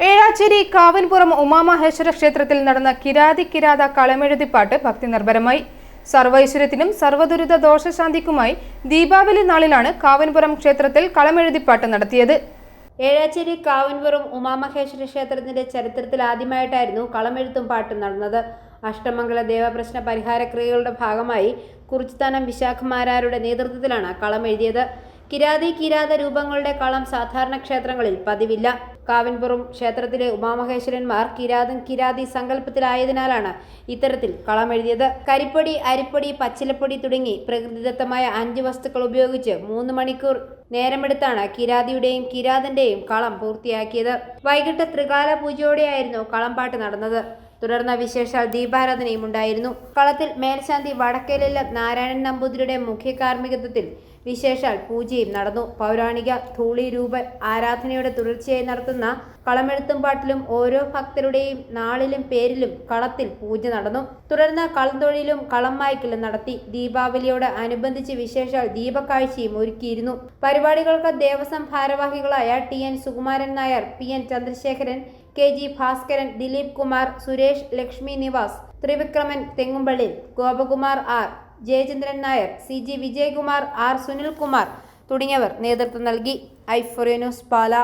ഏഴാച്ചേരി കാവൻപുറം ഉമാമഹേശ്വര ക്ഷേത്രത്തിൽ നടന്ന കിരാതി കിരാത കളമെഴുതിപ്പാട്ട് ഭക്തി നിർഭരമായി. സർവൈശ്വര്യത്തിനും സർവദുരിത ദോഷശാന്തിക്കുമായി ദീപാവലി നാളിലാണ് കാവൻപുറം ക്ഷേത്രത്തിൽ കളമെഴുതിപ്പാട്ട് നടത്തിയത്. ഏഴാച്ചേരി കാവൻപുറം ഉമാമഹേശ്വര ക്ഷേത്രത്തിന്റെ ചരിത്രത്തിൽ ആദ്യമായിട്ടായിരുന്നു കളമെഴുത്തും പാട്ടും നടന്നത്. അഷ്ടമംഗല ദേവപ്രശ്ന പരിഹാര ക്രിയകളുടെ ഭാഗമായി കുറിച്ചുതാനം വിശാഖമാരാരുടെ നേതൃത്വത്തിലാണ് കളം എഴുതിയത് കിരാതി കിരാത രൂപങ്ങളുടെ കളം സാധാരണ ക്ഷേത്രങ്ങളിൽ പതിവില്ല. കാവൻപുറം ക്ഷേത്രത്തിലെ ഉമാമഹേശ്വരന്മാർ കിരാതം കിരാതി സങ്കല്പത്തിലായതിനാലാണ് ഇത്തരത്തിൽ കളം എഴുതിയത്. കരിപ്പൊടി അരിപ്പൊടി പച്ചിലപ്പൊടി തുടങ്ങി പ്രകൃതിദത്തമായ അഞ്ച് വസ്തുക്കൾ ഉപയോഗിച്ച് മൂന്ന് മണിക്കൂർ നേരമെടുത്താണ് കിരാതിയുടെയും കിരാതന്റെയും കളം പൂർത്തിയാക്കിയത്. വൈകിട്ട് ത്രികാല പൂജയോടെയായിരുന്നു കളംപാട്ട് നടന്നത്. തുടർന്ന് വിശേഷാൽ ദീപാരാധനയും ഉണ്ടായിരുന്നു. കളത്തിൽ മേൽശാന്തി വടക്കേലില്ല നാരായണൻ നമ്പൂതിരിയുടെ മുഖ്യ കാർമ്മികത്വത്തിൽ വിശേഷാൽ പൂജയും നടന്നു. പൗരാണിക ധൂളി രൂപ ആരാധനയുടെ തുടർച്ചയായി നടത്തുന്ന കളമെഴുത്തും പാട്ടിലും ഓരോ ഭക്തരുടെയും നാളിലും പേരിലും കളത്തിൽ പൂജ നടന്നു. തുടർന്ന് കളംതൊഴിലും കളം മായ്ക്കലും നടത്തി. ദീപാവലിയോട് അനുബന്ധിച്ച് വിശേഷാൽ ദീപക്കാഴ്ചയും ഒരുക്കിയിരുന്നു. പരിപാടികൾക്ക് ദേവസ്വം ഭാരവാഹികളായ T N Sukumaran Nair P N Chandrasekharan K G Bhaskaran Dileep Kumar Suresh Lakshmi Nivas Thrivikraman Thengumpally Gopakumar R Jayachandran Nair C G Vijayakumar R Sunilkumar തുടങ്ങിയവർ നേതൃത്വം നൽകി. ഐഫോറിയ ന്യൂസ് പാല.